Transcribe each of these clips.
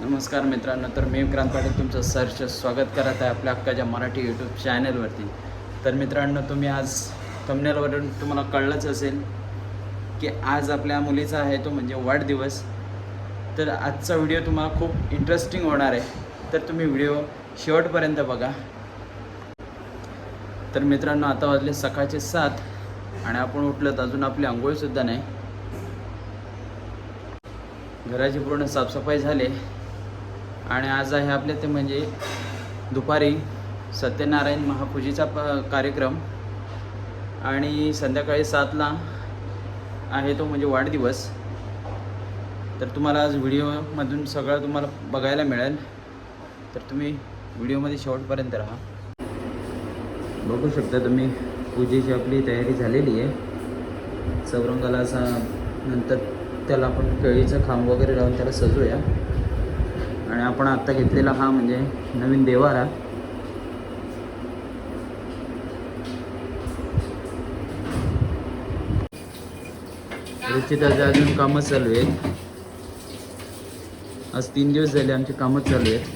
नमस्कार मित्रांनो तर मी विक्रांत पाटील तुमचं सरच स्वागत करत आहे आपल्या अक्काच्या मराठी यूट्यूब चॅनलवरती तर मित्रांनो तुम्ही आज थंबनेलवरून तुम्हाला कळलंच असेल की आज आपल्या मुलीचा आहे तो म्हणजे वाढदिवस. तर आजचा व्हिडिओ तुम्हाला खूप इंटरेस्टिंग होणार आहे. तर तुम्ही व्हिडिओ शेवटपर्यंत बघा. तर मित्रांनो आता वाजले सकाळचे सात आणि आपण उठलं तर अजून आपली आंघोळसुद्धा नाही. घराची पूर्ण साफसफाई झाली. आणि आज आहे आपले ते म्हणजे दुपारी सत्यनारायण महापूजेचा प कार्यक्रम. आणि संध्याकाळी सातला आहे तो म्हणजे वाढदिवस. तर तुम्हाला आज व्हिडिओमधून सगळं तुम्हाला बघायला मिळेल. तर तुम्ही व्हिडिओमध्ये शेवटपर्यंत राहा. बघू शकता तुम्ही पूजेची आपली तयारी झालेली आहे. चौरंगाला असा नंतर त्याला आपण केळीचं खांब वगैरे लावून त्याला सजूया आणि आपण आत्ता घेतलेला हा म्हणजे नवीन देवारा. रुचिताचे अजून कामच चालू आहेत. आज तीन दिवस झाले आमची कामच चालू आहेत.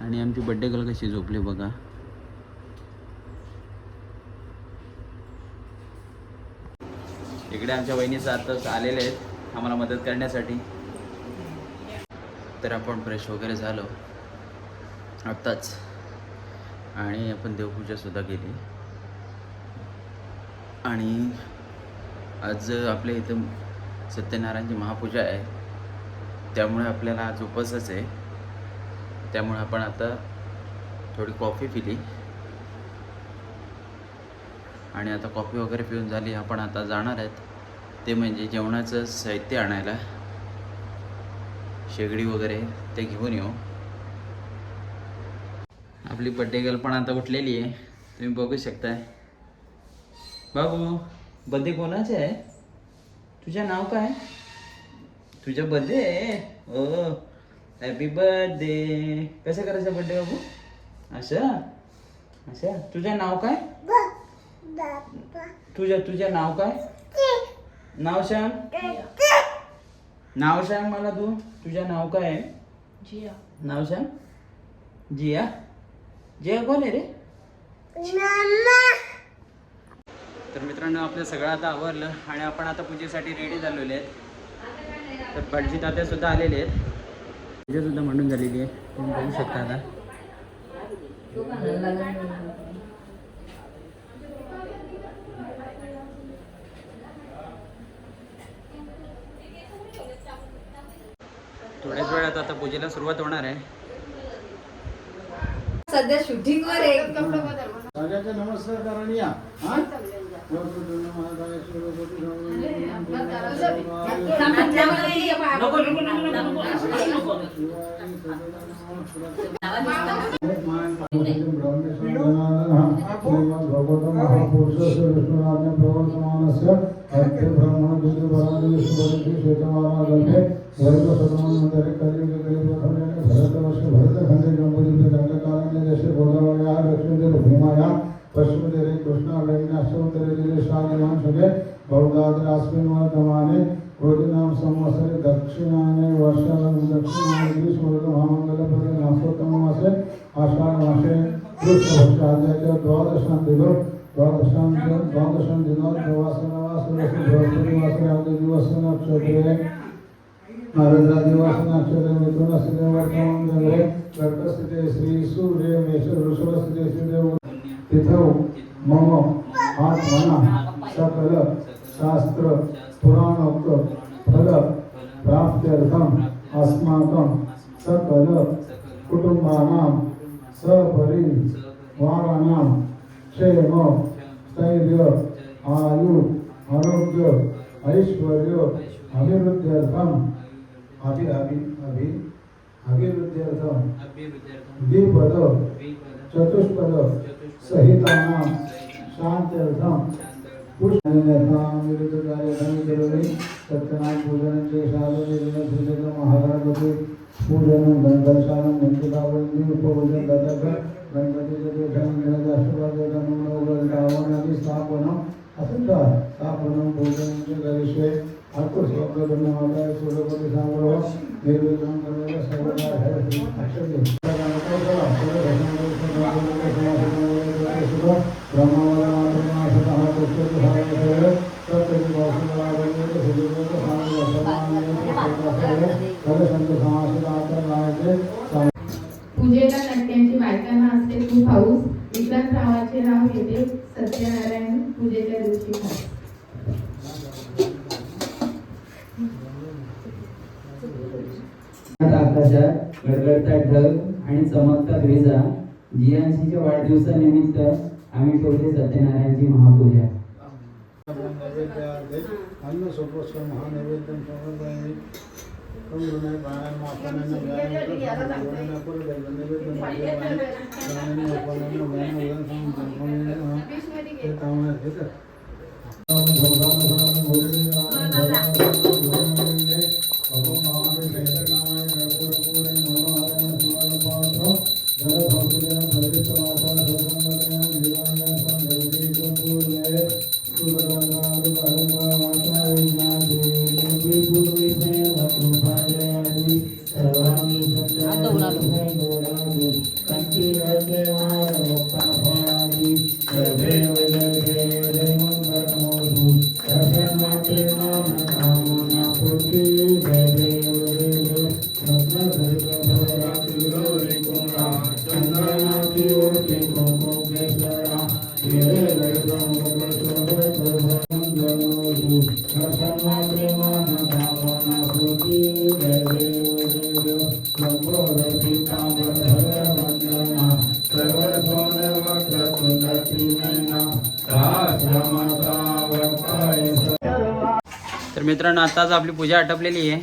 आणि आमची बड्डे गर्ल कशी झोपली बघा. इकडे आमच्या वहिनीचं आताच आलेले आहेत आम्हाला मदत करण्यासाठी. तर आपण फ्रेश वगैरे झालो. आत्ताच. आणि आपण देवपूजासुद्धा केली. आणि आज आपल्या इथं सत्यनारायणची महापूजा आहे. त्यामुळे आपल्याला आज उपवासच आहे. त्यामुळे आपण आता थोडी कॉफी पिली. आणि आता कॉफी वगैरे पिऊन झाली आपण आता जाणार आहेत. ते म्हणजे जेवणाचं साहित्य आणायला. शेगडी वगैरे ते घेऊन येऊ. आपली बड्डे गर्ल पण आता उठलेली आहे. तुम्ही बघू शकताय. बाबू बर्थडे कोणाचे आहे? तुझं नाव काय? तुझ्या बर्थडे आहे? ओ हॅपी बर्थडे कसं करायचं बर्थडे बाबू? असं? असं? तुझं नाव काय? तुझं तुझं नाव काय? नाव सांग नाव सांग मला तू? तुझं नाव काय आहे? जिया. नाव सांग जिया? जिया कोण आहे रे? तर मित्रांनो आपलं सगळं आता आवरलं आणि आपण आता पूजेसाठी रेडी झालेले आहेत. तर भटजी तात्या सुद्धा आलेले आहेत. पूजा सुद्धा मांडून झालेली आहे. तुम्ही बघू शकता आता. वेळात आता पूजेला सुरुवात होणार आहे. सध्या शूटिंग वर आहे. राजाचा नमस्कार करणी या. वैद्य सदमान दर कलयुग कलयुग भरत वर्ष भरत खंडे गंभीर दंड कारण जैसे गोदावया लक्ष्मीदेव भूमाया वैष्णुदेव कृष्णा वेण्णा अश्वदेव ज़िले शाले नाम सुगे बहुदाद आश्विन व दमाने गोदी नाम संवत्सरे दक्षिणाने वर्ष दक्षिणाने सूर्य महामंगल पदे नासोत्तम मासे आषाढ़ मासे कृष्ण भक्ताध्याय द्वादशां दिवस द्वादशां द्वादशां दिनों प्रवासन वासन बृहस्पति वासन आदि दिवसन नक्षत्रे आरद्रा दिवस नक्षत्रे मिथुनस्थिते श्री सूर्य मेष मम आत्मना सकल शास्त्र पुराणोक्त फल प्राप्त्यर्थम अस्माकं सकल कुटुंबानां सपरिवाराणां क्षेम स्थैर्य आरोग्य ऐश्वर्य अभिवृद्ध्यर्थम अभी अभी अभी अभिवृद्ध्यर्थम द्विपद चतुष्पद सहितानां शान्त्यर्थं पुष्णयतां विरुद्धकार्यं करोमि सत्यनां पूजनं शेषालयसूचकं महागणपति पूजनं गन्धर्शानं गन्तुकावल्नि उपभोजनं गतक गणपतिचतुर्थं गणदाष्टपादनमनोगणरावणादि आपको को करने वाला है सूर्य को निशान करो निर्विधान करने वाला सर्वकार है पूजेला नाट्यांची बायकांना असते खूप हाऊस विकासरावाचे नाव येते सत्यनारायण पूजेच्या दिवशी. खास गडगडता ढग आणि चमकता विजा जियांशीच्या वाढदिवसानिमित्त आम्ही ठेवले सत्यनारायणची महापूजा. अन्न सोपोस्व महानैवेद्यम समर्पयामि कमरुणे प्राणायाम आसनाने व्यायाम नैवेद्यम प्राणायाम व्यायाम उदन समर्पयामि कामना तर मित्रांनो आताच आपली पूजा आटपलेली आहे.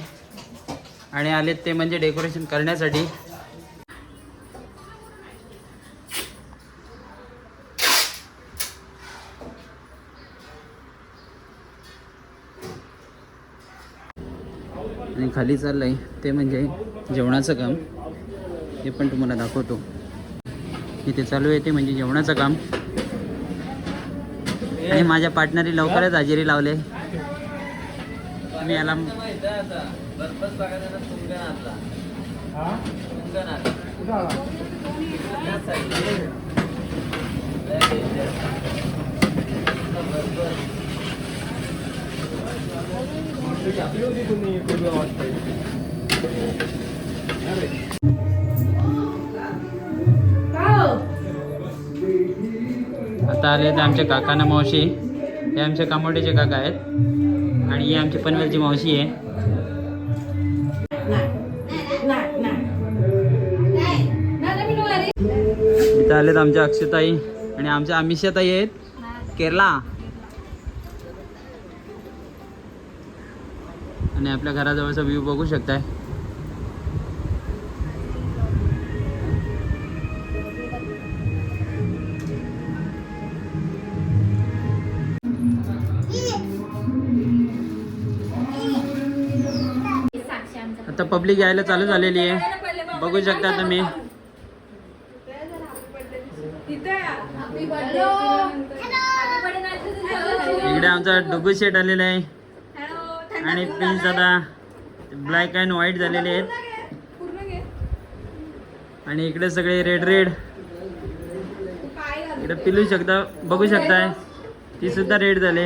आणि आलेत ते म्हणजे डेकोरेशन करण्यासाठी. खाली चाललं आहे ते म्हणजे जेवणाचं काम. हे पण तुम्हाला दाखवतो. इथे चालू आहे ते म्हणजे जेवणाचं काम. आणि माझ्या पार्टनरी लवकरच हजेरी लावले. मी याला आता आले तर आमच्या काकाना मावशी. हे आमच्या कामोडीचे काका आहेत. आणि ही आमची पनवेलची मावशी आहे. इथं आलेत आमच्या अक्षताई आणि आमच्या अमिषाताई आहेत. केरला. आणि आपल्या घराजवळचा व्ह्यू बघू शकताय. आता पब्लिक यायला चालू झालेली आहे. बघू शकता तुम्ही. इकडे आमचा डुगू शेट आलेला आहे. आणि पिंच आता ब्लॅक अँड व्हाईट झालेले आहेत. आणि इकडे सगळे रेड रेड इकडे पिलू शकता बघू शकताय. ती सुद्धा रेड झाले.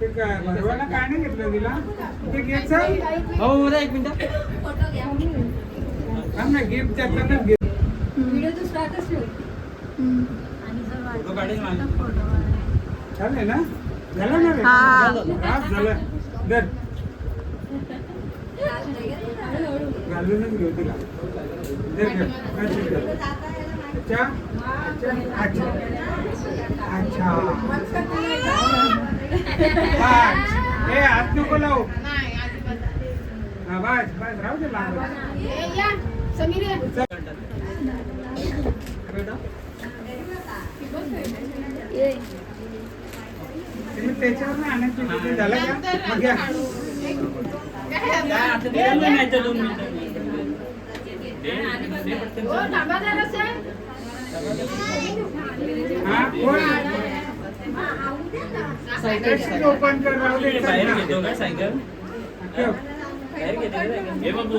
काय नाही घेतलं तिला? ते घ्यायचं हो एक मिनिट. थांब ना गिफ्ट जाताना घे व्हिडिओ स्टार्टच आणि जर चालेल ना? झालं ना रे? झालं. दर घालूनच घेऊ तुला. घे. अच्छा? अच्छा. बस. ए हात नको लावू. हा बस बस राहू दे लांब त्याच्यावर नाही आणायची होती. झालं का? मग घ्या हा कोण सायकल ओपन कर राहू दे बाहेर चल घेतो ना. का सायकल ठेव. बाहेर घेतो का? हे बाबू।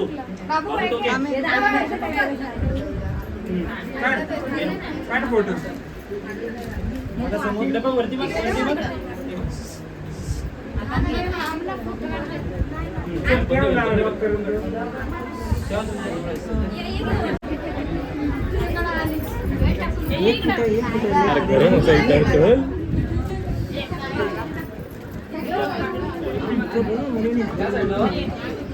बाबू तो घे. हम्म. काढ काढ फोटो इकडे बघ वरती बघ. वरती बघ ठेव ना, lock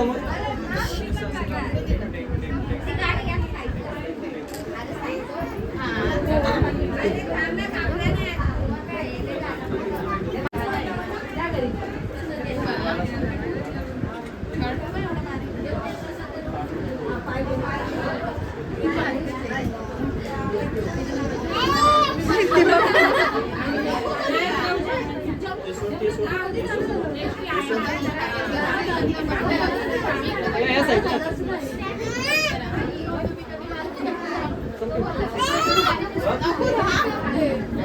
करून 네.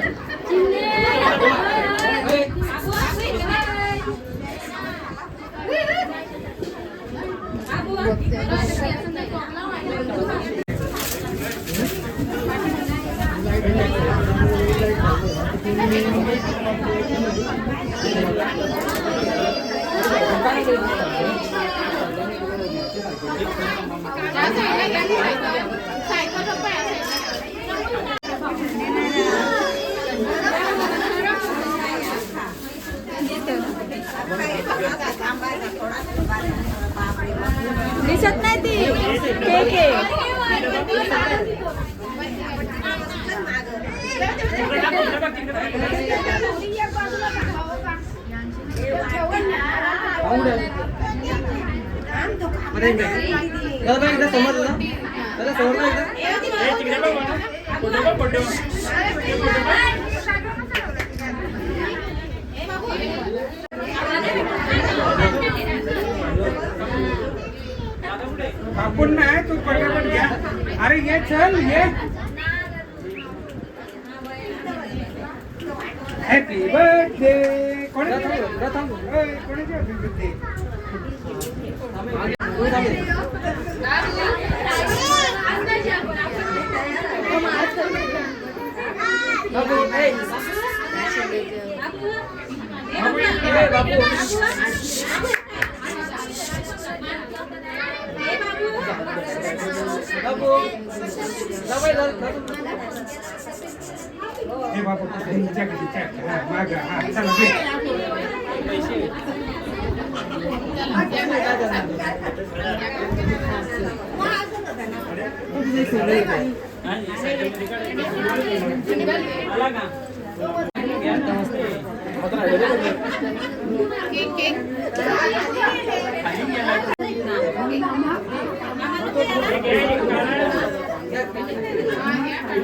दिसत नाही ती. केक आहे बघ बाबा. फोटो बघ फोटो आपण नाही तू पटापट घ्या. अरे ये चल ये. हॅपी बर्थडे कोणाची? ओय, कोणाची हॅपी बर्थडे हे बाबू हिच्या हिच्या हा माग हा चला घे. हा, हे सायकलमध्ये काढ. आला का? घ्या, नमस्ते. खाली गेला.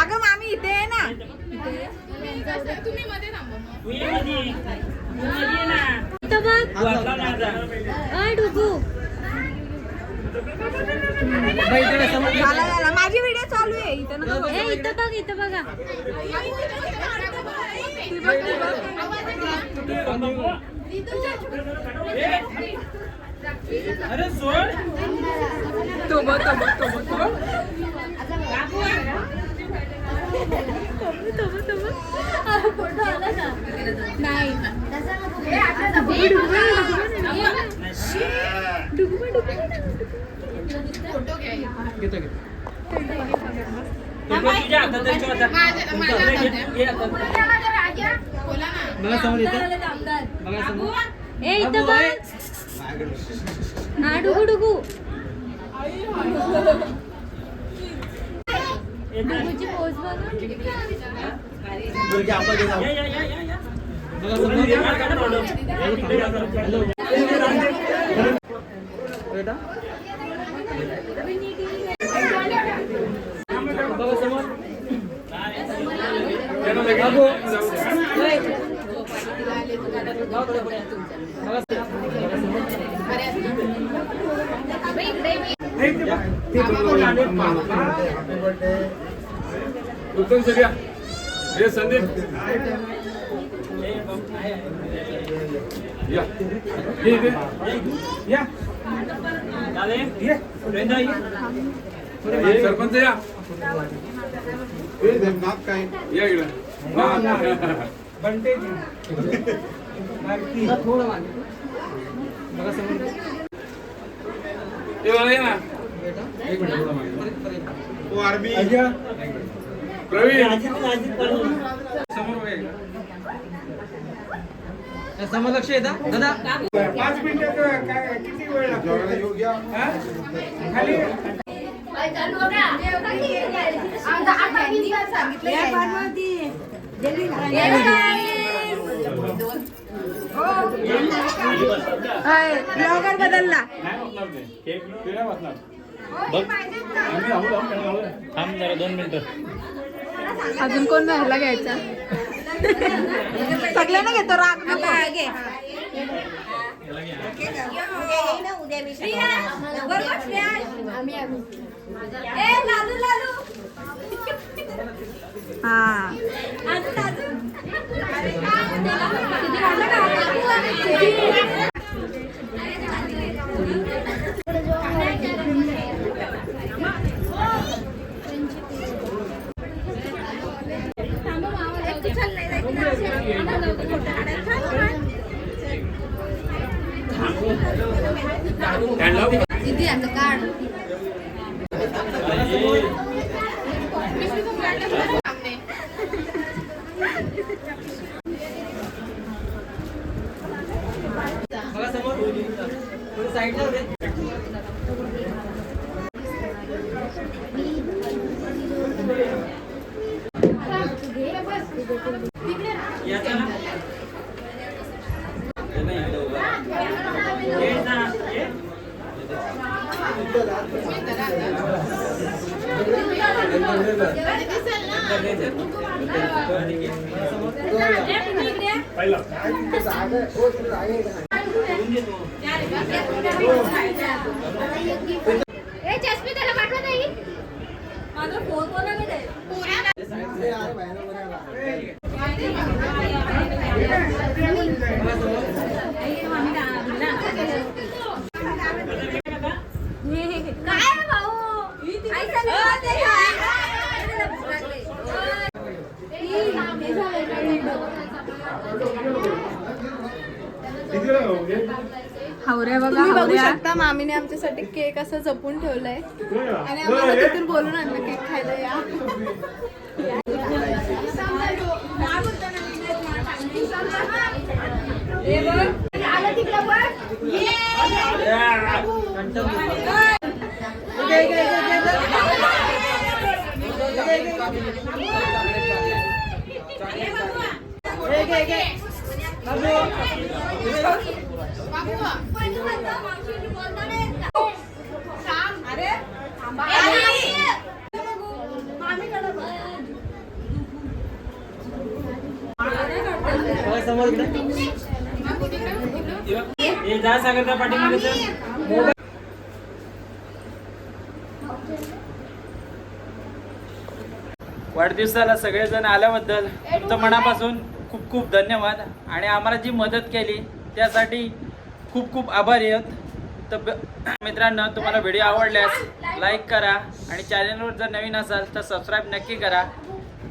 अगं मामी इथे आहे ना. झाला झाला. माझी व्हिडिओ चालू आहे. इथं इथं बघ इथं बघा. ती बघ, ती बघ. अरे सोड तो बघ, तो बघ, तो बघ, तो बघ. तो बघ, तो बघ. हा, फोटो आला ना? नाही ए, डुगू, डुगू, डुगू, डुगू. तुझ्या हातात आहे, तुझ्या हातात. तुमचा हात आहे, घे, घे हातात. ए इथं बघ हा डुगू डुगू डुगूची पोच बघ या, या, या, या, या. हा, काढा फोटो. तिकडे या, जरा. हॅपी बर्थडे उत्तम सगळ्या हे संदीप. या. ये सरपंच या. नाक काय या. इकडं. बंटेजी. मारुती. ये. बाळा, ये ना तू आरबी प्रवीण. समोर बघा इकडं. पाच मिनिटात काय किती वेळ लागतो? जेवायला येऊ घ्या हा? खाली. ब्लॉगर बदलला. अजून कोण राहिला घ्यायचा? सगळ्यांना घेतो राग नको आता याचा ना. ये ना, ये. माझा फोन कोणाला दे हावऱ्या बघा तुम्ही बघू शकता मामीने आमच्यासाठी केक असं जपून ठेवलाय. आणि आम्हाला तिथून बोलून आणलं केक खायला या. वाढदिवसाला सगळेजण आल्याबद्दल तुमचं मनापासून खूप खूप धन्यवाद. आणि आम्हाला जी मदत केली त्यासाठी खूप खूप आभारी आहेत. तर मित्रांनो तुम्हाला व्हिडिओ आवडल्यास लाईक करा आणि चॅनलवर जर नवीन असाल तर सबस्क्राईब नक्की करा.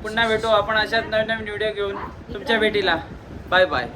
पुन्हा भेटू आपण अशाच नवीन नवीन व्हिडिओ घेऊन तुमच्या भेटीला. Bye bye.